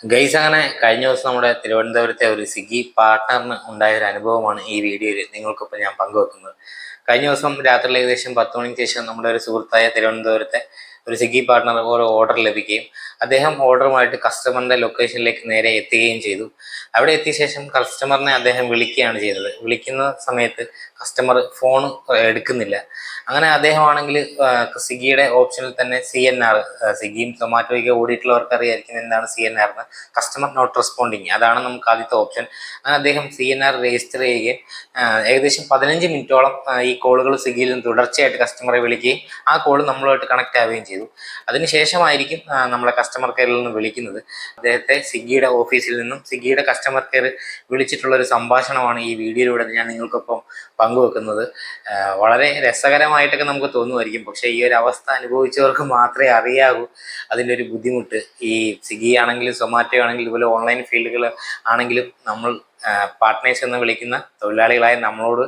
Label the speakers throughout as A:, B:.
A: Guys അങ്ങനെ കഴിഞ്ഞ ദിവസം നമ്മുടെ തിരുവനന്തപുരത്തെ ഒരു സ്വിഗ്ഗി പാർട്ട്ണറിന് ഉണ്ടായ ഒരു അനുഭവമാണ് ഈ വീഡിയോയിൽ നിങ്ങൾക്കൊപ്പം ഞാൻ പങ്കുവെക്കുന്നത്. കഴിഞ്ഞ ദിവസം രാത്രി ഏകദേശം പത്ത് മണിക്ക് ശേഷം നമ്മുടെ ഒരു സുഹൃത്തായ തിരുവനന്തപുരത്തെ ഒരു സ്വിഗ്ഗി പാർട്ട്ണർ ഒരു ഓർഡർ ലഭിക്കുകയും അദ്ദേഹം ഓർഡറുമായിട്ട് കസ്റ്റമറിന്റെ ലൊക്കേഷനിലേക്ക് നേരെ എത്തുകയും ചെയ്തു. അവിടെ എത്തിയ ശേഷം കസ്റ്റമറിനെ അദ്ദേഹം വിളിക്കുകയാണ് ചെയ്തത്. വിളിക്കുന്ന സമയത്ത് കസ്റ്റമർ ഫോൺ എടുക്കുന്നില്ല. അങ്ങനെ അദ്ദേഹമാണെങ്കിൽ സ്വിഗ്ഗിയുടെ ഓപ്ഷനിൽ തന്നെ സി എൻ ആർ സ്വിഗ്ഗിയും സൊമാറ്റോയൊക്കെ ഓടിയിട്ടുള്ളവർക്ക് അറിയായിരിക്കും എന്താണ് C N R customer not responding അതാണ് നമുക്ക് ആദ്യത്തെ ഓപ്ഷൻ അങ്ങനെ അദ്ദേഹം സി എൻ ആർ രജിസ്റ്റർ ചെയ്യുകയും ഏകദേശം പതിനഞ്ച് മിനിറ്റോളം ഈ കോളുകൾ സ്വിഗ്ഗിയിൽ നിന്ന് തുടർച്ചയായിട്ട് കസ്റ്റമറെ വിളിക്കുകയും ആ കോൾ നമ്മളുമായിട്ട് കണക്ട് ആവുകയും ചെയ്തു. അതിനുശേഷമായിരിക്കും നമ്മളെ കസ്റ്റമർ കെയറിൽ നിന്ന് വിളിക്കുന്നത്. അദ്ദേഹത്തെ സ്വിഗ്ഗിയുടെ ഓഫീസിൽ നിന്നും സ്വിഗ്ഗിയുടെ കസ്റ്റമർ കെയർ വിളിച്ചിട്ടുള്ള ഒരു സംഭാഷണമാണ് ഈ വീഡിയോയിലൂടെ ഞാൻ നിങ്ങൾക്കൊപ്പം പങ്കുവെക്കുന്നത്. വളരെ രസകരമായിട്ടൊക്കെ നമുക്ക് തോന്നുമായിരിക്കും. പക്ഷേ ഈ ഒരു അവസ്ഥ അനുഭവിച്ചവർക്ക് മാത്രമേ അറിയാവൂ അതിന്റെ ഒരു ബുദ്ധിമുട്ട്. ഈ സ്വിഗ്ഗി ആണെങ്കിലും സൊമാറ്റോ ആണെങ്കിലും ഇതുപോലെ ഓൺലൈൻ ഫീൽഡുകൾ ആണെങ്കിലും നമ്മൾ പാർട്ട്നേഴ്സ് എന്ന് വിളിക്കുന്ന തൊഴിലാളികളായ നമ്മളോട്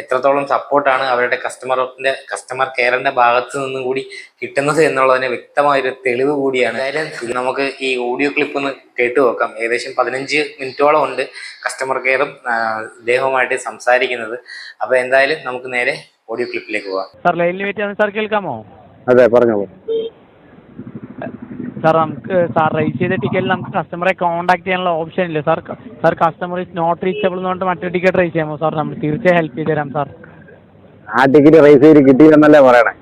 A: എത്രത്തോളം സപ്പോർട്ടാണ് അവരുടെ കസ്റ്റമറിന്റെ കസ്റ്റമർ കെയറിന്റെ ഭാഗത്ത് നിന്നും കൂടി കിട്ടുന്നത് എന്നുള്ളതിന് വ്യക്തമായൊരു തെളിവ് കൂടിയാണ്. അതായത് നമുക്ക് ഈ ഓഡിയോ ക്ലിപ്പ് ഒന്ന് കേട്ടു നോക്കാം. ഏകദേശം പതിനഞ്ച് മിനിറ്റോളം ഉണ്ട് കസ്റ്റമർ കെയറും ഇദ്ദേഹവുമായിട്ട് സംസാരിക്കുന്നത്. അപ്പോൾ എന്തായാലും നമുക്ക് നേരെ ഓഡിയോ ക്ലിപ്പിലേക്ക് പോവാം
B: സാർ ലൈനിൽ വെയിറ്റ് സാർ കേൾക്കാമോ?
C: അതെ പറഞ്ഞോളൂ.
B: സാർ നമുക്ക് സാർ റേസ് ചെയ്ത ടിക്കറ്റിൽ നമുക്ക് കസ്റ്റമറെ കോൺടാക്ട് ചെയ്യാനുള്ള ഓപ്ഷൻ ഇല്ല? Sir sir customer is not reachable എന്ന് പറഞ്ഞിട്ട് മറ്റൊരു ടിക്കറ്റ് റേസ് ചെയ്യാമോ? സാർ നമ്മൾ തീർച്ചയായും ഹെൽപ്പ് ചെയ്ത് തരാം സാർ.
C: ആ ടിക്കറ്റ് റേസ് ചെയ്ത് കിട്ടിയില്ലെന്നല്ലേ പറയണേ.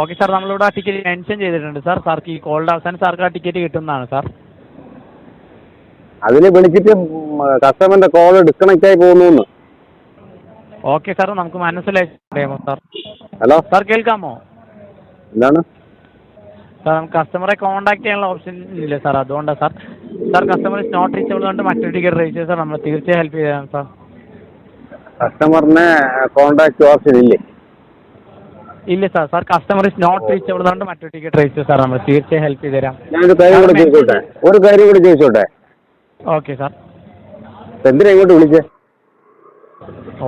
B: ഓക്കെ സാർ നമ്മളിവിടെ ആ ടിക്കറ്റ് മെൻഷൻ ചെയ്തിട്ടുണ്ട് സാർ. സാർക്ക് ഈ കോളിന്റെ അവസാനം സാർക്ക് ആ ടിക്കറ്റ് കിട്ടുന്നതാണ് സാർ.
C: അതിനെ വിളിച്ചിട്ട് കസ്റ്റമറിന്റെ കോൾ ഡിസ്കണക്ട് ആയി പോകുന്നു
B: ഓക്കെ സാർ നമുക്ക് മനസ്സിലായി. സാർ?
C: ഹലോ
B: സാർ കേൾക്കാമോ?
C: എന്താണ്?
B: സാർ നമുക്ക് കസ്റ്റമറെ കോൺടാക്ട് ചെയ്യാനുള്ള ഓപ്ഷൻ ഇല്ല സാർ. അതുകൊണ്ടാണ് sir. Sir customer is not reachable കൊണ്ട് മറ്റൊരു ടിക്കറ്റ് ചെയ്ത് സാർ നമ്മൾ തീർച്ചയായും ഹെൽപ്പ് ചെയ്യാം സാർ.
C: കസ്റ്റമറിനെ കോണ്ടാക്ട് ഓപ്ഷൻ ഇല്ലേ?
B: ഇല്ല sir. Sir customer is not reachable കൊണ്ട് മറ്റൊരു ടിക്കറ്റ് റീച്ച് ചെയ്ത് സാർ നമ്മൾ തീർച്ചയായും ഹെൽപ്പ് ചെയ്ത് ഞാൻ
C: ഞാനൊരു കാര്യം കൂടെ ചോദിച്ചോട്ടെ? ഒരു കാര്യം കൂടി ചോദിച്ചോട്ടെ?
B: ഓക്കെ സാർ
C: എന്തിനാ ഇങ്ങോട്ട് വിളിച്ചേ?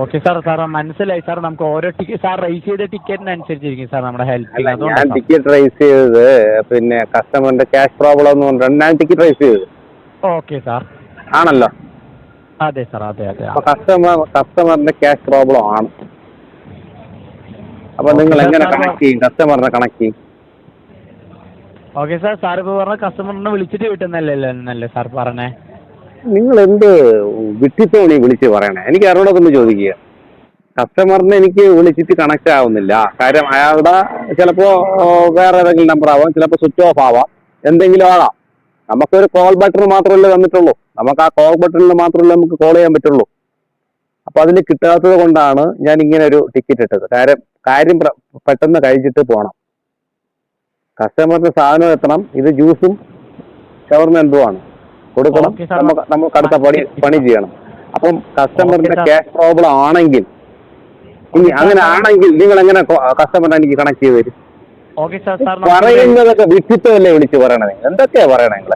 B: ഓക്കെ സാർ സാർ മനസ്സിലായി. സാർ നമുക്ക് ഓരോ ടിക്കറ്റ് സാർ റേസ് ചെയ്ത ടിക്കറ്റിനനുസരിച്ചിരിക്കും സാർ നമ്മുടെ ഹെൽപ്പ്
C: ഞാൻ ടിക്കറ്റ് റേസ് ചെയ്തത് പിന്നെ കസ്റ്റമറിന്റെ ക്യാഷ് പ്രോബ്ലം എന്ന് പറഞ്ഞിട്ടാണ് ഞാൻ ടിക്കറ്റ് റേസ് ചെയ്തത്.
B: ഓക്കെ സാർ
C: ആണല്ലോ?
B: അതെ സാർ അതെ അതെ
C: കസ്റ്റമർ കസ്റ്റമറിന്റെ ക്യാഷ് പ്രോബ്ലം ആണ്. അപ്പൊ നിങ്ങൾ എങ്ങനെ കണക്ട് ചെയ്യും? കസ്റ്റമറിനെ കണക്ട് ചെയ്യും?
B: ഓക്കെ സാർ സാർ ഇപ്പോൾ പറഞ്ഞ കസ്റ്റമറിനെ വിളിച്ചിട്ട് കിട്ടുന്നല്ലേ എന്നല്ലേ സാർ പറഞ്ഞേ?
C: നിങ്ങൾ എന്ത് വിട്ടിത്തോണി വിളിച്ച് പറയണേ? എനിക്ക് ആരോടൊക്കെ ഒന്ന് ചോദിക്കുക. കസ്റ്റമറിനെ എനിക്ക് വിളിച്ചിട്ട് കണക്ട് ആവുന്നില്ല. കാര്യം അയാളുടെ ചിലപ്പോ വേറെ ഏതെങ്കിലും നമ്പർ ആവാം ചിലപ്പോ സ്വിച്ച് ഓഫ് ആവാം. എന്തെങ്കിലും ആകാം. നമുക്കൊരു കോൾ ബട്ടൺ മാത്രമല്ലേ തന്നിട്ടുള്ളൂ. നമുക്ക് ആ കോൾ ബട്ടണിൽ മാത്രമല്ലേ നമുക്ക് കോൾ ചെയ്യാൻ പറ്റുള്ളൂ. അപ്പൊ അതിൽ കിട്ടാത്തത് കൊണ്ടാണ് ഞാൻ ഇങ്ങനെ ഒരു ടിക്കറ്റ് ഇട്ടത്. കാര്യം കാര്യം പെട്ടെന്ന് കഴിച്ചിട്ട് പോകണം കസ്റ്റമറിന് സാധനം എത്തണം. ഇത് ജ്യൂസും ഷവർമ എന്തുമാണ് കൊടുക്കണം. നമുക്ക് നമുക്ക് അടുത്ത പണി പണി ചെയ്യണം. അപ്പം കസ്റ്റമറിന്റെ ക്യാഷ് പ്രോബ്ലം ആണെങ്കിൽ ഇനി അങ്ങനെ ആണെങ്കിൽ നിങ്ങൾ എങ്ങനെ കസ്റ്റമറിനെ എനിക്ക് കണക്ട് ചെയ്ത് തരും? പറയുന്നതൊക്കെ വിട്ടിത്തമല്ലേ വിളിച്ച് പറയണത് എന്തൊക്കെയാ പറയണേ നിങ്ങൾ?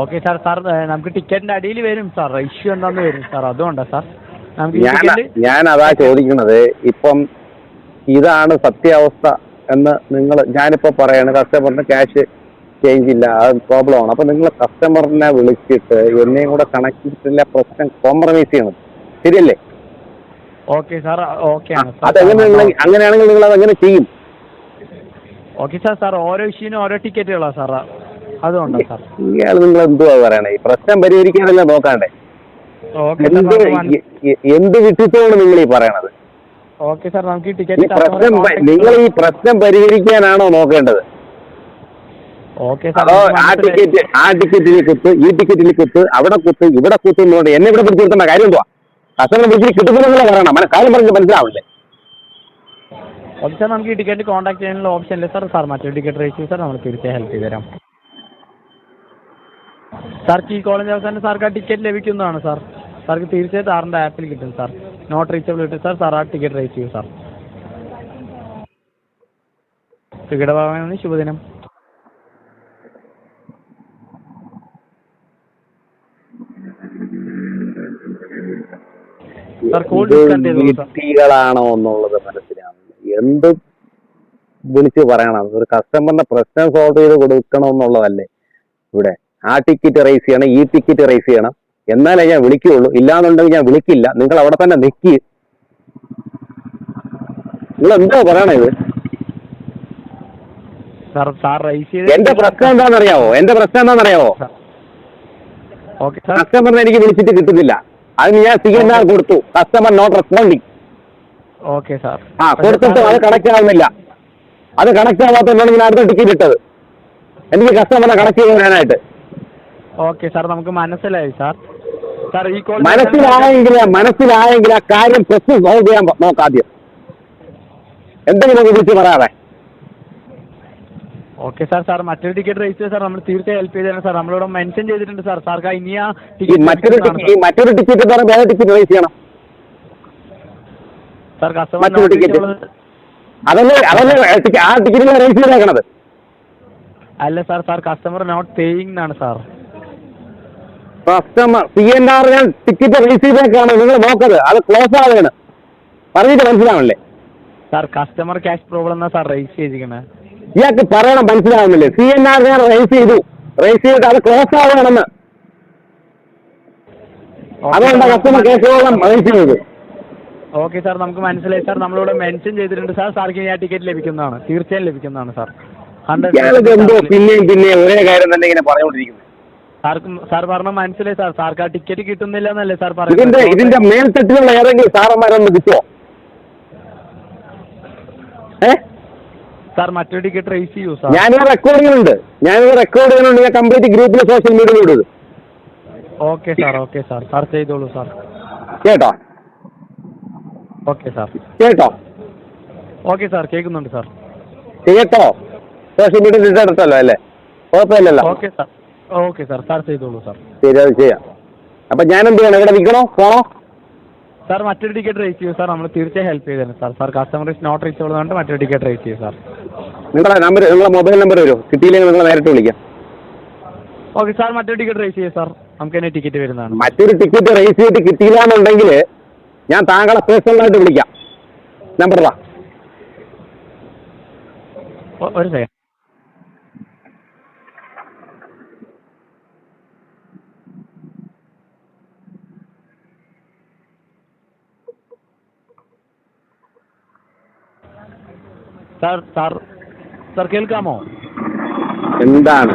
B: ഓക്കെ സാർ സാർ നമുക്ക് ടിക്കറ്റിന്റെ അടിയിൽ വരും സാർ ഇഷ്യൂ എന്താന്ന് വരും സാർ അതുകൊണ്ടാ സാർ
C: ഞാൻ ഞാൻ അതാ ചോദിക്കുന്നത്. ഇപ്പം ഇതാണ് സത്യാവസ്ഥ എന്ന് നിങ്ങൾ ഞാനിപ്പോ പറയാണ് കസ്റ്റമറിന് ക്യാഷ് ചേഞ്ച് ഇല്ല അത് പ്രോബ്ലം ആണ്. അപ്പൊ നിങ്ങൾ കസ്റ്റമറിനെ വിളിച്ചിട്ട് എന്നെയും കൂടെ കണക്ട് ചെയ്തിട്ടില്ല പ്രശ്നം കോംപ്രമൈസ് ചെയ്യണം. ശരിയല്ലേ?
B: ഓക്കെ സാർ ഓക്കെ
C: അതെങ്ങനെ അങ്ങനെയാണെങ്കിൽ നിങ്ങൾ അതെങ്ങനെ ചെയ്യും.
B: ഓക്കെ സാർ സാർ ഓരോ ഇഷ്യൂവിനും ഓരോ ടിക്കറ്റുകളാ സാർ അതുകൊണ്ടാ സാർ
C: ഇയാൾ നിങ്ങൾ എന്തുവാ പറയണേ? പ്രശ്നം പരിഹരിക്കാനല്ല നോക്കാണ്ടേ? എന്ത് എന്ത് വിട്ടിട്ടാണ് നിങ്ങൾ ഈ പറയണത്?
B: ഓക്കെ സാർ നമുക്ക് ഈ ടിക്കറ്റ്
C: പ്രശ്നം നിങ്ങൾ ഈ പ്രശ്നം പരിഹരിക്കാനാണോ നോക്കേണ്ടത്? അതോ ആ ടിക്കറ്റ് ആ ടിക്കറ്റിൽ കുത്ത് ഈ ടിക്കറ്റിൽ കുത്ത് അവിടെ കുത്ത് ഇവിടെ കുത്ത് എന്ന് എന്നെ ഇവിടെ പിടിച്ചു നിർത്തേണ്ട കാര്യം എന്തുവാ? കസ്റ്റമർ പിടിച്ചിട്ട് കിട്ടുന്നില്ല കാരണം കാര്യം പറഞ്ഞ് മനസ്സിലാവില്ലേ?
B: ഓക്കെ സാർ നമുക്ക് ഈ ടിക്കറ്റ് കോൺടാക്ട് ചെയ്യാനുള്ള ഓപ്ഷൻ ഇല്ല? സാർ സാർ മറ്റൊരു ടിക്കറ്റ് റേസ് സാർ നമ്മൾ തീർച്ചയായും ഹെൽപ്പ് ചെയ്ത് തരാം. സാർക്ക് ഈ കോളേജ് അവസാനം സാർക്ക് ആ ടിക്കറ്റ് ലഭിക്കുന്നതാണ് സാർ. സാർക്ക് തീർച്ചയായും സാറിന്റെ ആപ്പിൽ കിട്ടും സാർ. നോട്ട് റീച്ചബിൾ കിട്ടും. സാർ സാർ ആ ടിക്കറ്റ് റേസ് ചെയ്യും സാർ. ടിക്കറ്റ് ഭാഗമാണ് ശുഭദിനം.
C: വിഡ്ഢികളാണോ എന്നുള്ളത് മനസ്സിലാണ് എന്ത് വിളിച്ച് പറയണം? ഒരു കസ്റ്റമറിന്റെ പ്രശ്നം സോൾവ് ചെയ്ത് കൊടുക്കണം എന്നുള്ളതല്ലേ ഇവിടെ. ആ ടിക്കറ്റ് റേസ് ചെയ്യണം ഈ ടിക്കറ്റ് റേസ് ചെയ്യണം. എന്നാലേ ഞാൻ വിളിക്കുകയുള്ളൂ ഇല്ലാന്നുണ്ടെങ്കിൽ ഞാൻ വിളിക്കില്ല. നിങ്ങൾ അവിടെ തന്നെ നിൽക്കി നിങ്ങൾ എന്തോ പറയണേ ഇത്? എന്റെ പ്രശ്നം എന്താണെന്നറിയാവോ? എന്റെ പ്രശ്നം എന്താണെന്നറിയാവോ? കസ്റ്റമറിനെ എനിക്ക് വിളിച്ചിട്ട് കിട്ടുന്നില്ല. അതിന് ഞാൻ സി എൻ ആർ കൊടുത്തു. Customer not responding
B: okay sir
C: ആ കൊടുത്തിട്ട് അത് കണക്ട് ആവുന്നില്ല. അത് കണക്ട് ആവാത്തതുകൊണ്ടാണ് ഞാൻ അടുത്ത ടിക്കറ്റ് ഇട്ടത്. എനിക്ക് കസ്റ്റമറിനെ കണക്ട് ചെയ്യാനായിട്ട്
B: ഓക്കെ സാർ നമുക്ക് മനസ്സിലായി സാർ സാർ ഈ കോൾ
C: മനസ്സിലായെങ്കിൽ മനസ്സിലായെങ്കിൽ ആ കാര്യം പ്രശ്നം സോൾവ് ചെയ്യാൻ നോക്കാം ആദ്യം. എന്തെങ്കിലും ഒരു വിളിച്ച് പറയാതെ
B: ഓക്കെ സാർ സാർ മറ്റൊരു ടിക്കറ്റ് ചെയ്ത്. സാർ നമ്മൾ തീർച്ചയായും ഹെൽപ്പ് ചെയ്തു സാർ നമ്മളിവിടെ മെൻഷൻ ചെയ്തിട്ടുണ്ട് സാർ സാർക്ക് ഇനി ആ
C: ഈ മറ്റൊരു ടിക്കറ്റ് മറ്റൊരു ടിക്കറ്റ് എന്ന് വേറെ ടിക്കറ്റ് റേസ് ചെയ്യണം.
B: സാർ കസ്റ്റമർ
C: മറ്റൊരു ടിക്കറ്റ് അതല്ലേ അതല്ലേ ആ ടിക്കറ്റിൽ റേസ് ചെയ്തേക്കണത്.
B: അല്ല sir sir customer not paying ആണ് sir
C: customer C N R ഞാൻ ടിക്കറ്റ് റേസ് ചെയ്തേക്കാണ്. നിങ്ങൾ നോക്കത് അത് ക്ലോസ് ആവുകയാണ്. പറഞ്ഞിട്ട് മനസ്സിലാവണല്ലേ?
B: സാർ കസ്റ്റമർ ക്യാഷ് പ്രോബ്ലം എന്നാ സാർ റേസ് ചെയ്തിരിക്കുന്നത്
C: ഇയാൾക്ക് പറയണം മനസ്സിലാവുന്നില്ലേ? സി എൻ ആർ ഞാൻ റേസ് ചെയ്തു. റേസ് ചെയ്തിട്ട് അത് ക്ലോസ് ആവുകയാണെന്ന്. അതുകൊണ്ടാണ് കസ്റ്റമർ കേസ് പ്രോബ്ലം റേസ് ചെയ്തത്.
B: ഓക്കെ സാർ നമുക്ക് മനസ്സിലായി സാർ നമ്മളിവിടെ മെൻഷൻ ചെയ്തിട്ടുണ്ട് സാർ സാർക്ക് ആ ടിക്കറ്റ് ലഭിക്കുന്നതാണ്. തീർച്ചയായും ലഭിക്കുന്നതാണ് സാർ.
C: എന്തോ പിന്നെയും പിന്നെയും ഒരേ കാര്യം തന്നെ ഇങ്ങനെ പറഞ്ഞുകൊണ്ടിരിക്കുന്നത്
B: സാർക്ക് സാർ പറഞ്ഞ മനസ്സിലായി സാർ സാർക്ക് ആ ടിക്കറ്റ് കിട്ടുന്നില്ല എന്നല്ലേ സാർ
C: ഇതിന്റെ
B: പറയുന്നത്
C: ഇതിന്റെ മേൽത്തട്ടിലുള്ള ഏതെങ്കിലും സാറന്മാരൊന്ന് കിട്ടുമോ ഏ?
B: സാർ മറ്റൊരു ടിക്കറ്റ് റേസ് ചെയ്യൂ സാർ.
C: ഞാനിത് റെക്കോർഡ് ചെയ്യുന്നുണ്ട്. ഞാനിത് റെക്കോർഡ് ചെയ്യുന്നുണ്ട്. ഞാൻ കംപ്ലീറ്റ് ഗ്രൂപ്പിൽ സോഷ്യൽ മീഡിയയിൽ ഇടുന്നത്.
B: Okay sir okay sir sir ചെയ്തോളൂ സാർ
C: കേട്ടോ?
B: ഓക്കെ സാർ
C: കേട്ടോ?
B: ഓക്കെ സാർ കേൾക്കുന്നുണ്ട് സാർ
C: കേട്ടോ? സോഷ്യൽ മീഡിയയിൽ ഇട്ടിടത്തല്ലോ അല്ലേ? കുഴപ്പമില്ലല്ലോ.
B: Okay sir okay sir sir ചെയ്തോളൂ സാർ
C: ശരി അത് ചെയ്യാം. അപ്പൊ ഞാൻ എന്ത് ചെയ്യണം? ഇവിടെ നിൽക്കണോ? പോണോ?
B: സാർ മറ്റൊരു ടിക്കറ്റ് റേസ് ചെയ്യൂ. സാർ നമ്മൾ തീർച്ചയായും help ചെയ്തേനെ sir. Sir customer is not reachable പറഞ്ഞിട്ട് മറ്റൊരു ടിക്കറ്റ് റേസ് ചെയ്യൂ സാർ.
C: നിങ്ങളുടെ നമ്പർ നിങ്ങളുടെ മൊബൈൽ നമ്പർ വരുമോ കിട്ടിയില്ലെങ്കിൽ നിങ്ങൾ നേരിട്ട് വിളിക്കാം.
B: ഓക്കെ സാർ മറ്റൊരു ടിക്കറ്റ് റേസ് ചെയ്യൂ സാർ. നമുക്ക് തന്നെ ടിക്കറ്റ് വരുന്നതാണ്.
C: മറ്റൊരു ടിക്കറ്റ് റേസ് ചെയ്തിട്ട് കിട്ടിയില്ല എന്നുണ്ടെങ്കിൽ ഞാൻ താങ്കളെ പേഴ്സണലായിട്ട് വിളിക്കാം. നമ്പർ
B: ഒരു സെക്കൻഡ് സാർ സാർ സാർ കേൾക്കാമോ?
C: എന്താണ്?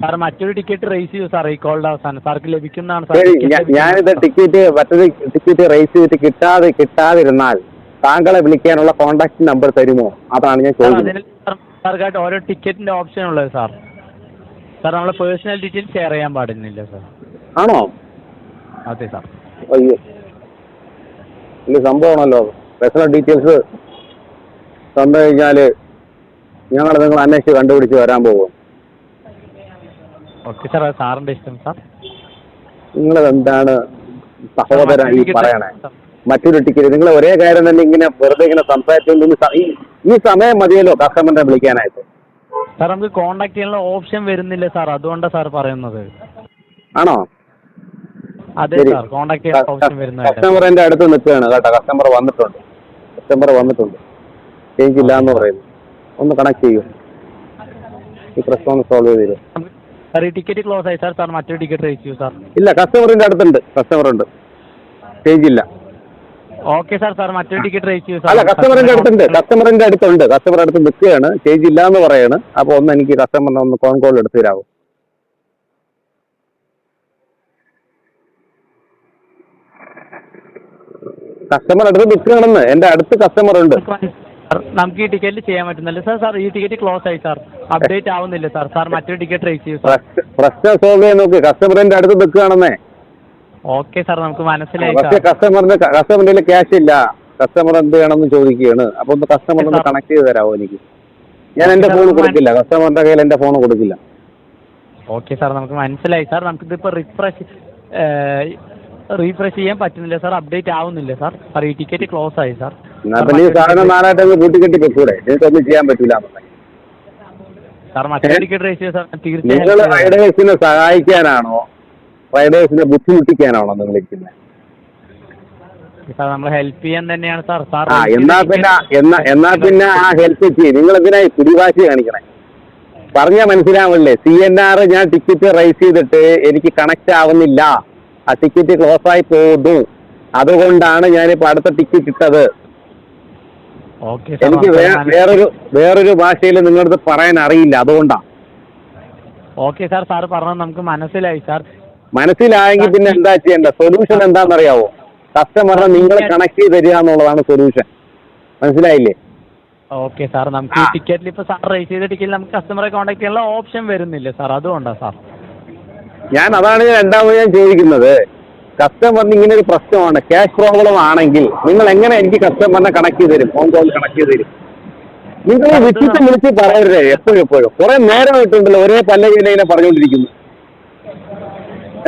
B: സാർ മറ്റൊരു ടിക്കറ്റ് റേസ് ചെയ്യൂ സാർ ഈ കോളിന്റെ അവസാനം. സാർക്ക് ലഭിക്കുന്നതാണ് സാർ
C: ഞാനിത് ടിക്കറ്റ് മറ്റൊരു ടിക്കറ്റ് റേസ് ചെയ്തിട്ട് കിട്ടാതെ കിട്ടാതിരുന്നാൽ താങ്കളെ വിളിക്കാനുള്ള കോണ്ടാക്ട് നമ്പർ തരുമോ? അതാണ് ഞാൻ
B: സാർ
C: ചോദിക്കുന്നത്.
B: അതിന് സാർ സാർക്കായിട്ട് ഓരോ ടിക്കറ്റിന്റെ ഓപ്ഷൻ ഉള്ളത് സാർ. സാർ നമ്മളെ പേഴ്സണൽ ഡീറ്റെയിൽസ് ഷെയർ ചെയ്യാൻ പാടുന്നില്ല സാർ.
C: ആണോ?
B: അതെ സാർ.
C: അയ്യോ. വലിയ സംഭവമാണല്ലോ. പേഴ്സണൽ ഡീറ്റെയിൽസ് തന്നു കഴിഞ്ഞാൽ ഞങ്ങൾ നിങ്ങൾ അന്വേഷിച്ച് കണ്ടുപിടിച്ച് വരാൻ പോകും
B: ഓക്കെ സാർ അത് സാറിന്റെ ഇഷ്ടം സാർ
C: നിങ്ങളത് എന്താണ് സഹോദരൻ ഈ പറയണേ? മറ്റൊരു ടിക്കറ്റ് നിങ്ങൾ ഒരേ കാര്യം തന്നെ ഇങ്ങനെ വെറുതെ ഇങ്ങനെ സംസാരിച്ചുകൊണ്ട് ഈ സമയം മതിയല്ലോ കസ്റ്റമറിനെ വിളിക്കാനായിട്ട്.
B: സാർ നമുക്ക് കോണ്ടാക്ട് ചെയ്യാനുള്ള ഓപ്ഷൻ വരുന്നില്ല സാർ അതുകൊണ്ടാണ് സാർ പറയുന്നത്.
C: ആണോ?
B: അതെ. സാർ കോണ്ടാക്ട് ചെയ്യാൻ ഓപ്ഷൻ വരുന്നത്
C: കസ്റ്റമർ എന്റെ അടുത്ത് നിൽക്കുകയാണ് കേട്ടോ. കസ്റ്റമർ വന്നിട്ടുണ്ട്. കസ്റ്റമർ വന്നിട്ടുണ്ട്. ചേഞ്ച് ഇല്ല എന്ന് പറയുന്നു. ഒന്ന് കണക്ട് ചെയ്യൂ. ഈ പ്രശ്നം ഒന്ന് സോൾവ് ചെയ്ത് തരും.
B: നമുക്ക് സാർ ഈ ടിക്കറ്റ് ക്ലോസ് ആയി. സാർ സാർ മറ്റൊരു ടിക്കറ്റ് സാർ.
C: ഇല്ല കസ്റ്റമറിന്റെ അടുത്തുണ്ട്. കസ്റ്റമർ ഉണ്ട്. ചേഞ്ച് ഇല്ല
B: ഓക്കെ സാർ സാർ മറ്റൊരു ടിക്കറ്റ് ചെയ്യൂ
C: അല്ല കസ്റ്റമറിന്റെ അടുത്തുണ്ട്. കസ്റ്റമറിന്റെ അടുത്തുണ്ട്. കസ്റ്റമർ അടുത്ത് നിൽക്കുകയാണ്. ചേഞ്ച് ഇല്ല എന്ന് പറയാണ്. അപ്പോൾ ഒന്ന് എനിക്ക് കസ്റ്റമറിനെ ഒന്ന് ഫോൺ കോൾ എടുത്തു തരാമോ കസ്റ്റമർ അടുത്ത് നിൽക്കുകയാണെന്ന്. എന്റെ അടുത്ത് കസ്റ്റമർ ഉണ്ട്.
B: നമുക്ക് ഈ ടിക്കറ്റിൽ ചെയ്യാൻ പറ്റുന്നില്ല സാർ സാർ ഈ ടിക്കറ്റ് ക്ലോസ് ആയി സാർ. അപ്ഡേറ്റ് ആവുന്നില്ല സാർ? സാർ മറ്റൊരു ടിക്കറ്റ് റേസ് ചെയ്യൂ സാർ.
C: പ്രശ്നം സോൾവ് ചെയ്യാൻ നോക്ക്. കസ്റ്റമറിന്റെ അടുത്ത് നിൽക്കുകയാണെന്നേ.
B: ഓക്കെ സാർ നമുക്ക് മനസ്സിലായി
C: പക്ഷെ കസ്റ്റമറിന്റെ കസ്റ്റമറിന്റെ ക്യാഷ് ഇല്ല. കസ്റ്റമർ എന്ത് വേണമെന്ന് ചോദിക്കുകയാണ്. അപ്പൊ ഒന്ന് കസ്റ്റമർ ഒന്ന് കണക്ട് ചെയ്ത് തരാമോ എനിക്ക്? ഞാൻ എന്റെ ഫോൺ കൊടുക്കില്ല. കസ്റ്റമറിന്റെ കയ്യിൽ എന്റെ ഫോൺ കൊടുക്കില്ല.
B: ഓക്കെ സാർ നമുക്ക് മനസ്സിലായി സാർ. നമുക്കിതിപ്പോൾ റിഫ്രഷ് റീഫ്രഷ് ചെയ്യാൻ പറ്റുന്നില്ല സാർ? അപ്ഡേറ്റ് ആവുന്നില്ല സാർ? സാർ ഈ ടിക്കറ്റ് ക്ലോസ് ആയി സാർ.
C: എന്നാ പിന്നെ ഈ സാധനം നാലായിട്ട് അങ്ങ് കൂട്ടിക്കെട്ടി വെക്കൂടെ ചെയ്യാൻ പറ്റൂല നിങ്ങൾ റൈഡേഴ്സിനെ സഹായിക്കാനാണോ? റൈഡേഴ്സിനെ ബുദ്ധിമുട്ടിക്കാനാണോ നിങ്ങൾ ഇരിക്കുന്നത് ആ എന്നാ പിന്നെ എന്നാ എന്നാ പിന്നെ ആ ഹെൽപ്പ് ചെയ്യും. നിങ്ങൾ എന്തിനാ കുടിവാശി പിടിവാശി കാണിക്കണേ. പറഞ്ഞാൽ മനസ്സിലാവില്ലേ സി എൻ ആർ ഞാൻ ടിക്കറ്റ് റൈസ് ചെയ്തിട്ട് എനിക്ക് കണക്ട് ആവുന്നില്ല. ആ ടിക്കറ്റ് ക്ലോസ് ആയി പോകുന്നു അതുകൊണ്ടാണ് ഞാനിപ്പോ അടുത്ത ടിക്കറ്റ് ഇട്ടത്. എനിക്ക് വേറൊരു വേറൊരു ഭാഷയിൽ നിങ്ങളടുത്ത് പറയാൻ അറിയില്ല അതുകൊണ്ടാ.
B: ഓക്കെ സാർ സാർ പറഞ്ഞത് നമുക്ക് മനസ്സിലായി സാർ.
C: മനസ്സിലായെങ്കിൽ പിന്നെ എന്താ ചെയ്യേണ്ട സൊല്യൂഷൻ എന്താണെന്നറിയാവോ? കസ്റ്റമറിനെ നിങ്ങളെ കണക്ട് ചെയ്ത് തരിക എന്നുള്ളതാണ് സൊല്യൂഷൻ മനസ്സിലായില്ലേ?
B: ഓക്കെ സാർ നമുക്ക് ടിക്കറ്റിൽ ഇപ്പൊ സാർ റേസ് ചെയ്ത ടിക്കറ്റിൽ നമുക്ക് കസ്റ്റമറെ കോൺടാക്ട് ചെയ്യാനുള്ള ഓപ്ഷൻ വരുന്നില്ല സാർ? അതുകൊണ്ടാ സാർ.
C: ഞാൻ അതാണ് രണ്ടാമത് ഞാൻ ചോദിക്കുന്നത്. കസ്റ്റമറിന് ഇങ്ങനെ ഒരു പ്രശ്നമാണ്. ക്യാഷ് പ്രോബ്ലം ആണെങ്കിൽ നിങ്ങൾ എങ്ങനെ എനിക്ക് കസ്റ്റമറിനെ കണക്ട് ചെയ്ത് തരും? ഫോൺ കോൾ കണക്ട് ചെയ്ത് തരും. നിങ്ങൾ വിട്ടിട്ട് വിളിച്ച് പറയരുത് എപ്പോഴും എപ്പോഴും. കുറെ നേരം ആയിട്ടുണ്ടല്ലോ ഒരേ പല്ല ഇങ്ങനെ പറഞ്ഞുകൊണ്ടിരിക്കുന്നു.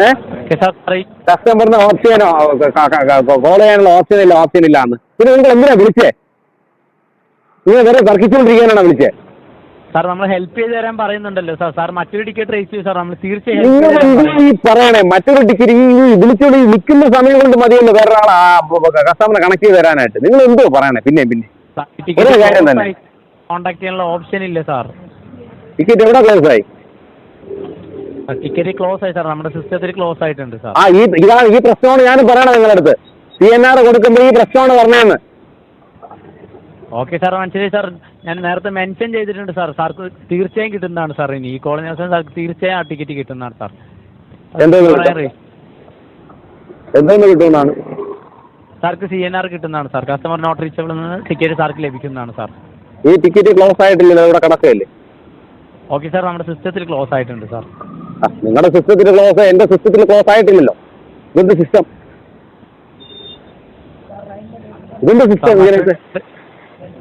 C: ഏഹ് കസ്റ്റമറിന് ഓപ്ഷൻ കോൾ ചെയ്യാനുള്ള ഓപ്ഷൻ ഇല്ല ഓപ്ഷൻ ഇല്ല എന്ന് പിന്നെ നിങ്ങൾ എന്തിനാ വിളിച്ചേ? നിങ്ങൾ വേറെ തർക്കിച്ചുകൊണ്ടിരിക്കാനാണോ വിളിച്ചേ?
B: സാർ നമ്മൾ ഹെൽപ്പ് ചെയ്ത് തരാൻ പറയുന്നുണ്ടല്ലോ സാർ. സാർ മറ്റൊരു ടിക്കറ്റ് റേസ് ചെയ്യും സാർ. നമ്മൾ തീർച്ചയായും
C: ഈ പറയണേ? മറ്റൊരു ടിക്കറ്റ് ഈ വിളിച്ചോളി നിൽക്കുന്ന സമയം കൊണ്ട് മതിയല്ലോ വേറെ ആൾ കസ്റ്റമറിനെ കണക്ട് ചെയ്ത് തരാനായിട്ട്. നിങ്ങൾ എന്തോ പറയണേ? പിന്നെ പിന്നെ
B: കോണ്ടാക്ട് ചെയ്യാനുള്ള ഓപ്ഷൻ ഇല്ല സാർ.
C: ടിക്കറ്റ് എവിടെ ക്ലോസ് ആയി?
B: ടിക്കറ്റ് ക്ലോസ് ആയി സാർ. നമ്മുടെ സിസ്റ്റത്തിൽ ക്ലോസ് ആയിട്ടുണ്ട് സാർ.
C: ആ ഈ ഇതാണ് ഈ പ്രശ്നമാണ് ഞാൻ പറയണത് നിങ്ങളുടെ അടുത്ത്. സി എൻ ആർ കൊടുക്കുമ്പോൾ ഈ പ്രശ്നമാണ് പറഞ്ഞതെന്ന്
B: ഓക്കെ സാർ. മനസ്സിലായി സാർ. ഞാൻ നേരത്തെ മെൻഷൻ ചെയ്തിട്ടുണ്ട് സാർ സാർക്ക് തീർച്ചയായും കിട്ടുന്നതാണ് സാർ ഇനി. ഈ കോളേജ് ദിവസം സാർക്ക് തീർച്ചയായും ആ ടിക്കറ്റ് കിട്ടുന്നതാണ് സാർ സാർക്ക് സി എൻ ആർ കിട്ടുന്നതാണ്. സാർ കസ്റ്റമർ നോട്ട് റീച്ചബിൾ നിന്ന് ടിക്കറ്റ് സാർക്ക് ലഭിക്കുന്നതാണ് സാർ
C: ഈ ടിക്കറ്റ് ക്ലോസ് ആയിട്ടില്ല ഇവിടെ കണക്കല്ലേ?
B: ഓക്കെ സാർ നമ്മുടെ സിസ്റ്റത്തിൽ ക്ലോസ് ആയിട്ടുണ്ട് സാർ
C: നിങ്ങളുടെ സിസ്റ്റത്തിൽ ക്ലോസ് എന്റെ സിസ്റ്റത്തിൽ ക്ലോസ് ആയിട്ടില്ലല്ലോ. ഇതിന്റെ സിസ്റ്റം ഇതിന്റെ സിസ്റ്റം ഇങ്ങനെയൊക്കെ?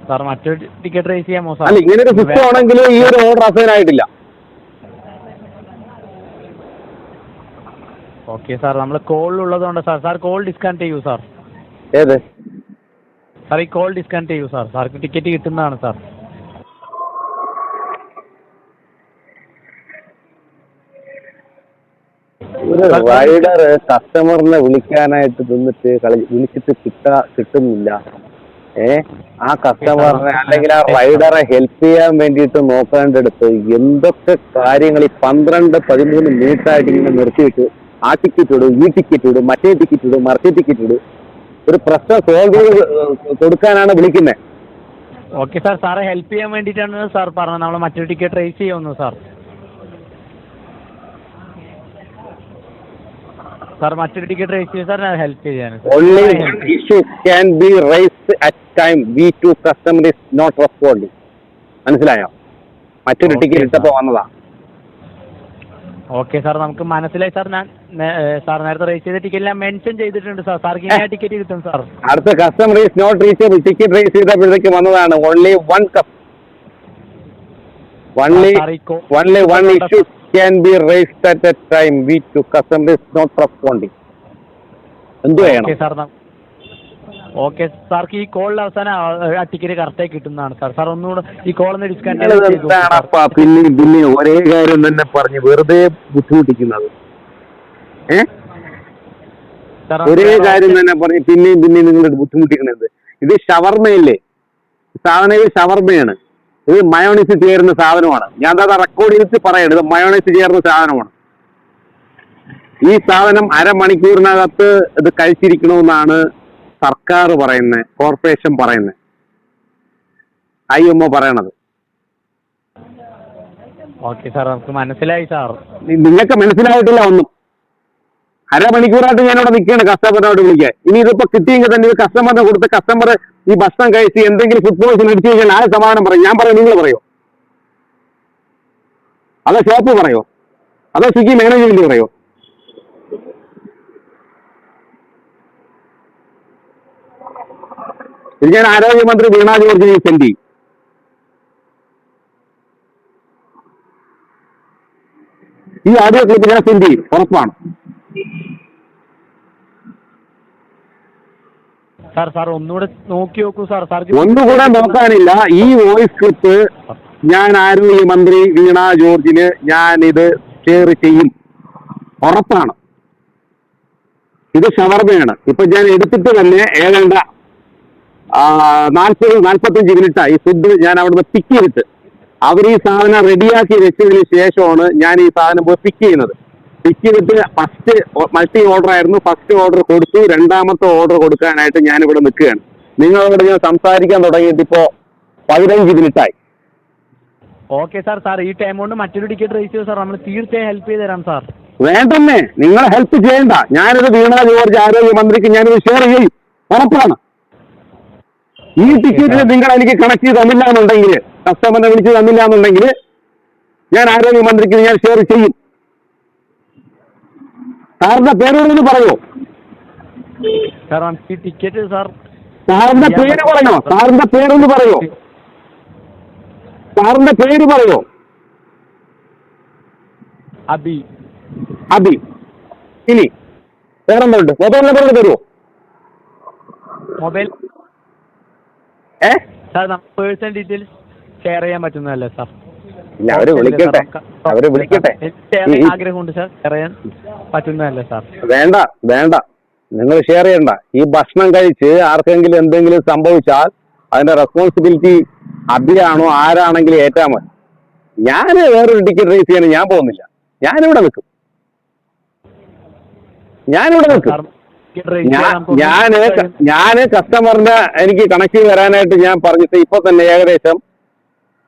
B: സാർ മറ്റൊരു ടിക്കറ്റ് റേസ് ചെയ്യാമോ സാർ?
C: അല്ല ഇങ്ങനെ ഒരു സിസ്റ്റം ആണെങ്കിൽ ഈ ഒരു ഓർഡർ അസൈൻ ആയിട്ടില്ല.
B: ഓക്കെ സാർ നമ്മൾ കോളിൽ ഉള്ളതുകൊണ്ട് സാർ സാർ കോൾ ഡിസ്കണക്ട് ചെയ്യൂ സാർ.
C: ഏത്?
B: സാർ ഈ കോൾ ഡിസ്കണക്ട് ചെയ്യൂ സാർ. സാർക്ക് ടിക്കറ്റ് കിട്ടുന്നതാണ് സാർ.
C: ഒരു റൈഡർ കസ്റ്റമറിനെ വിളിക്കാനായിട്ട് നിന്നിട്ട് കളി വിളിച്ചിട്ട് കിട്ടാ കിട്ടുന്നില്ല. ഏ? ആ കസ്റ്റമറിനെ അല്ലെങ്കിൽ ആ റൈഡറെ ഹെൽപ്പ് ചെയ്യാൻ വേണ്ടിയിട്ട് നോക്കേണ്ടടുത്ത് എന്തൊക്കെ കാര്യങ്ങൾ ഈ പന്ത്രണ്ട് പതിമൂന്ന് മിനിറ്റായിട്ട് ഇങ്ങനെ നിർത്തിയിട്ട് ആ ടിക്കറ്റ് ഇടും ഈ ടിക്കറ്റ് ഇടും മറ്റേ ടിക്കറ്റ് ഇടും മറിച്ചേ ടിക്കറ്റ് ഇടും. ഒരു പ്രശ്നം സോൾവ് ചെയ്ത് കൊടുക്കാനാണ് വിളിക്കുന്നത്
B: ഓക്കെ സാർ സാറെ ഹെൽപ്പ് ചെയ്യാൻ വേണ്ടിയിട്ടാണ് സാർ പറഞ്ഞത്. നമ്മൾ മറ്റൊരു ടിക്കറ്റ് റേസ് ചെയ്യുമെന്ന് സാർ സാർ മറ്റൊരു ടിക്കറ്റ് ചെയ്യാൻ സാർ ഞാൻ ഹെൽപ്പ് ചെയ്യാൻ.
C: Only one issue can be raised at time. V2 customer is not responding. മനസ്സിലായോ? മറ്റൊരു
B: Okay,
C: ടിക്കറ്റ്
B: sir.
C: ഇട്ടപ്പോ വന്നതാ.
B: ഓക്കെ സാർ നമുക്ക് മനസ്സിലായി സാർ ഞാൻ സാർ നേരത്തെ റേസ് ചെയ്ത ടിക്കറ്റ് ഞാൻ മെൻഷൻ ചെയ്തിട്ടുണ്ട് സാർ സാർക്ക് ഇനി ആ ടിക്കറ്റ് കിട്ടും സാർ
C: അടുത്ത customer is not reachable ticket raise ചെയ്തപ്പോഴത്തേക്ക് വന്നതാണ്. ഓൺലി വൺ ഓൺലി
B: സാർ ഈ കോ-
C: only one issue can be raised at a time we to customer is not responding എന്ത് വേണം?
B: സാർ ഓക്കെ സാർക്ക് ഈ കോളിൽ അവസാനം ആ- ടിക്കറ്റ് കറക്റ്റായി കിട്ടുന്നതാണ് സാർ സാർ ഒന്നുകൂടെ ഈ കോളിൽ ഡിസ്കൗണ്ട്
C: പിന്നെ പിന്നെ ഒരേ കാര്യം തന്നെ പറഞ്ഞ് വെറുതെ ബുദ്ധിമുട്ടിക്കുന്നത്. ഏ? ഒരേ കാര്യം തന്നെ പറഞ്ഞ് പിന്നെയും പിന്നെയും നിങ്ങളുടെ ബുദ്ധിമുട്ടിക്കുന്നത്. ഇത് ഷവർമയല്ലേ? സാധനം ഷവർമയാണ്. ഇത് മയോണൈസ് ചേരുന്ന സാധനമാണ്. ഞാൻ അത് റെക്കോർഡ് ചെയ്തിട്ട് പറയണം ഇത് മയോണൈസ് ചേർന്ന സാധനമാണ്. ഈ സാധനം അരമണിക്കൂറിനകത്ത് ഇത് കഴിച്ചിരിക്കണമെന്നാണ് സർക്കാർ പറയുന്നത് കോർപ്പറേഷൻ പറയുന്നത്. ഐ എം ഒ പറയണത്.
B: ഓക്കെ സാർ നമുക്ക് മനസ്സിലായി സാർ.
C: നിങ്ങൾക്ക് മനസ്സിലായിട്ടില്ല ഒന്നും. അരമണിക്കൂറായിട്ട് ഞാനിവിടെ നിൽക്കുകയാണ് കസ്റ്റമറിനോട് വിളിക്കാൻ. ഇനി ഇതിപ്പോ കിട്ടിയെങ്കിൽ തന്നെ ഇത് കസ്റ്റമറിനെ കൊടുത്ത് കസ്റ്റമർ ഈ ഭക്ഷണം കഴിച്ച് എന്തെങ്കിലും ഫുഡ് പോയിസൺ അടിച്ചു കഴിഞ്ഞാൽ ആരെ സമാധാനം പറയും. ഞാൻ പറയും നിങ്ങൾ പറയോ? അതോ ഷോപ്പ് പറയോ? അതോ സ്വിഗ്ഗി മാനേജ്മെന്റ് പറയോ? ഇത് ഞാൻ ആരോഗ്യമന്ത്രി വീണ ജോർജിനെ സെൻഡ് ചെയ്യും ഈ ആഡിയോ ക്ലിപ്പ് ഞാൻ സെൻഡ് ചെയ്യും ഉറപ്പാണ്.
B: സാർ സാർ ഒന്നുകൂടെ നോക്കി നോക്കൂ സാർ. സാർ
C: ഒന്നുകൂടെ നോക്കാനില്ല. ഈ വോയിസ് ക്ലിപ്പ് ഞാൻ ആരോഗ്യ മന്ത്രി വീണ ജോർജിന് ഞാൻ ഇത് ഷെയർ ചെയ്യും. ഉറപ്പാണ്. ഇത് ഷവർമയാണ്. ഇപ്പൊ ഞാൻ എടുത്തിട്ട് തന്നെ ഏതാണ്ട് നാൽപ്പത് നാൽപ്പത്തഞ്ച് മിനിറ്റായി. ഫുഡ് ഞാൻ അവിടുന്ന് പിക്ക് ചെയ്തിട്ട്. അവർ ഈ സാധനം റെഡിയാക്കി വെച്ചതിന് ശേഷമാണ് ഞാൻ ഈ സാധനം പോയി പിക്ക് ചെയ്യുന്നത്. ചെയ്തിട്ട് ഫസ്റ്റ് മൾട്ടി ഓർഡർ ആയിരുന്നു. ഫസ്റ്റ് ഓർഡർ കൊടുത്തു. രണ്ടാമത്തെ ഓർഡർ കൊടുക്കാനായിട്ട് ഞാൻ ഇവിടെ നിൽക്കുകയാണ്. നിങ്ങളോട് ഞാൻ സംസാരിക്കാൻ തുടങ്ങിയിട്ട് ഇപ്പോ പതിനഞ്ച് മിനിറ്റായി
B: ഓക്കെ സാർ സാർ ഈ ടൈം കൊണ്ട് മറ്റൊരു ടിക്കറ്റ് റേസ് ചെയ്തു സാർ നമ്മൾ തീർച്ചയായും ഹെൽപ്പ് ചെയ്ത് തരാം സാർ
C: വേണ്ടെന്നേ. നിങ്ങൾ ഹെൽപ്പ് ചെയ്യണ്ട. ഞാനിത് വീണ ജോർജ് ആരോഗ്യ മന്ത്രിക്ക് ഞാനിത് ഷെയർ ചെയ്യും. ഉറപ്പാണ്. ഈ ടിക്കറ്റിൽ നിങ്ങൾ എനിക്ക് കണക്ട് ചെയ്ത് തന്നില്ല എന്നുണ്ടെങ്കിൽ കസ്റ്റമറിനെ വിളിച്ച് തന്നില്ല എന്നുണ്ടെങ്കിൽ ഞാൻ ആരോഗ്യ മന്ത്രിക്ക് ഞാൻ ഷെയർ ചെയ്യും. സാറിന്റെ പേര് പറയോ.
B: സാർ ടിക്കറ്റ് സാർ
C: സാറിന്റെ പേര് പറയോ സാറിന്റെ പേരൊന്ന് പറയോ. സാറിന്റെ പേര് പറയോ.
B: അബി.
C: അബി. ഇനി വേറെന്തുണ്ട്? മൊബൈൽ നമ്പർ തരുമോ
B: മൊബൈൽ
C: ഏ?
B: സാർ പേഴ്സണൽ ഡീറ്റെയിൽസ് ഷെയർ ചെയ്യാൻ പറ്റുന്നതല്ലേ സാർ?
C: അവർ വിളിക്കട്ടെ. അവർ വിളിക്കട്ടെ.
B: ആഗ്രഹമുണ്ട് സാർ. സാർ?
C: വേണ്ട വേണ്ട. നിങ്ങൾ ഷെയർ ചെയ്യണ്ട. ഈ ഭക്ഷണം കഴിച്ച് ആർക്കെങ്കിലും എന്തെങ്കിലും സംഭവിച്ചാൽ അതിന്റെ റെസ്പോൺസിബിലിറ്റി അബിയാണോ ആരാണെങ്കിലും ഏറ്റാ മതി. ഞാൻ വേറൊരു ടിക്കറ്റ് റേസ് ചെയ്യാൻ ഞാൻ പോകുന്നില്ല. ഞാനിവിടെ നിൽക്കും. ഞാനിവിടെ നിൽക്കും. ഞാൻ ഞാൻ കസ്റ്റമറിന്റെ എനിക്ക് കണക്ട് ചെയ്ത് വരാനായിട്ട് ഞാൻ പറഞ്ഞിട്ട് ഇപ്പൊ തന്നെ ഏകദേശം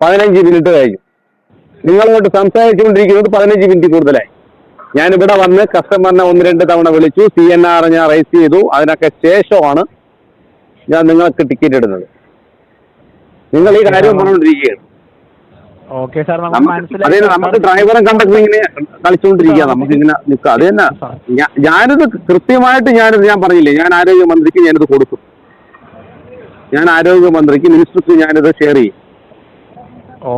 C: പതിനഞ്ച് മിനിറ്റ് കഴിഞ്ഞു. നിങ്ങളോട്ട് സംസാരിച്ചുകൊണ്ടിരിക്കുന്നത് പതിനഞ്ച് മിനിറ്റ് കൂടുതലായി. ഞാൻ ഇവിടെ വന്ന് കസ്റ്റമറിനെ ഒന്ന് രണ്ട് തവണ വിളിച്ചു സി എൻ ആർ ഞാൻ റേസ് ചെയ്തു അതിനൊക്കെ ശേഷമാണ് ഞാൻ നിങ്ങൾക്ക് ടിക്കറ്റ് ഇടുന്നത്. നിങ്ങൾ ഈ കാര്യം പറഞ്ഞുകൊണ്ടിരിക്കുകയാണ്.
B: ഓക്കെ സാർ
C: അതെ നമുക്ക് ഡ്രൈവറും കണ്ടക്ടറും ഇങ്ങനെ കളിച്ചുകൊണ്ടിരിക്കുക. നമുക്ക് ഇങ്ങനെ നിൽക്കുക അത് തന്നെ. ഞാനിത് കൃത്യമായിട്ട് ഞാനിത് ഞാൻ പറഞ്ഞില്ലേ? ഞാൻ ആരോഗ്യമന്ത്രിക്ക് ഞാനിത് കൊടുക്കും. ഞാൻ ആരോഗ്യമന്ത്രിക്ക് മിനിസ്റ്റർക്ക് ഞാനിത് ഷെയർ ചെയ്യും.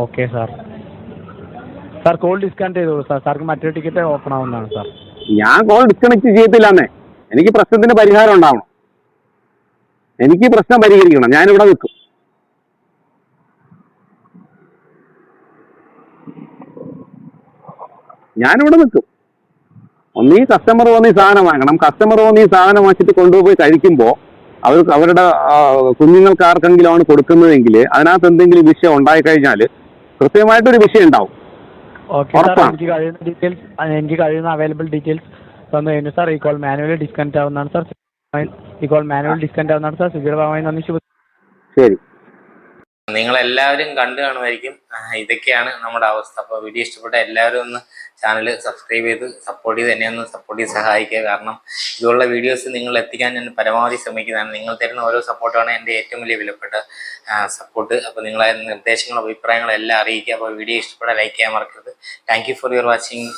B: Okay sir sir call disconnect ചെയ്തോളൂ സാർ. സാർക്ക് മറ്റൊരു ടിക്കറ്റ് ഓപ്പൺ ആവുന്നതാണ് സാർ.
C: ഞാൻ കോൾ ഡിസ്കണക്ട് ചെയ്യത്തില്ലെന്നേ. എനിക്ക് പ്രശ്നത്തിന് പരിഹാരം ഉണ്ടാവണം. എനിക്ക് പ്രശ്നം പരിഹരിക്കണം. ഞാനിവിടെ നിൽക്കും. ഞാനിവിടെ നിൽക്കും. ഒന്ന് കസ്റ്റമർ വന്ന് ഈ സാധനം വാങ്ങണം. കസ്റ്റമർ വന്ന് ഈ സാധനം വാങ്ങിച്ചിട്ട് കൊണ്ടുപോയി കഴിക്കുമ്പോൾ അവർ അവരുടെ കുഞ്ഞുങ്ങൾക്ക് ആർക്കെങ്കിലും ആണ് കൊടുക്കുന്നതെങ്കിൽ അതിനകത്ത് എന്തെങ്കിലും വിഷയം ഉണ്ടായിക്കഴിഞ്ഞാൽ കൃത്യമായിട്ടൊരു വിഷയം ഉണ്ടാവും.
B: ഓക്കെ സാർ എനിക്ക് കഴിയുന്ന ഡീറ്റെയിൽസ് എനിക്ക് കഴിയുന്ന അവൈലബിൾ ഡീറ്റെയിൽസ് തന്നു കഴിഞ്ഞു. സാർ ഈ കോൾ മാനുവലി ഡിസ്കൗണ്ട് ആവുന്നതാണ് സാർ ഈ കോൾ മാനുവൽ ഡിസ്കൗണ്ട് ആവുന്നതാണ് സാർ സുഗീർ ഭാഗമായി നന്ദി ശുഭ
C: ശരി.
A: നിങ്ങളെല്ലാവരും കണ്ടു കാണുമായിരിക്കും. ഇതൊക്കെയാണ് നമ്മുടെ അവസ്ഥ. അപ്പോൾ വീഡിയോ ഇഷ്ടപ്പെട്ട എല്ലാവരും ഒന്ന് ചാനൽ സബ്സ്ക്രൈബ് ചെയ്ത് സപ്പോർട്ട് ചെയ്ത് എന്നെ ഒന്ന് സപ്പോർട്ട് ചെയ്ത് സഹായിക്കുക. കാരണം ഇതുള്ള വീഡിയോസ് നിങ്ങൾ എത്തിക്കാൻ ഞാൻ പരമാവധി ശ്രമിക്കുന്നതാണ്. നിങ്ങൾ തരുന്ന ഓരോ സപ്പോർട്ടാണ് എന്റെ ഏറ്റവും വലിയ വിലപ്പെട്ട സപ്പോർട്ട് അപ്പോൾ നിങ്ങളെ നിർദ്ദേശങ്ങളും അഭിപ്രായങ്ങളും എല്ലാം അറിയിക്കുക. അപ്പോൾ വീഡിയോ ഇഷ്ടപ്പെടാൻ ലൈക്ക് ചെയ്യാൻ മറക്കരുത്. Thank for your watching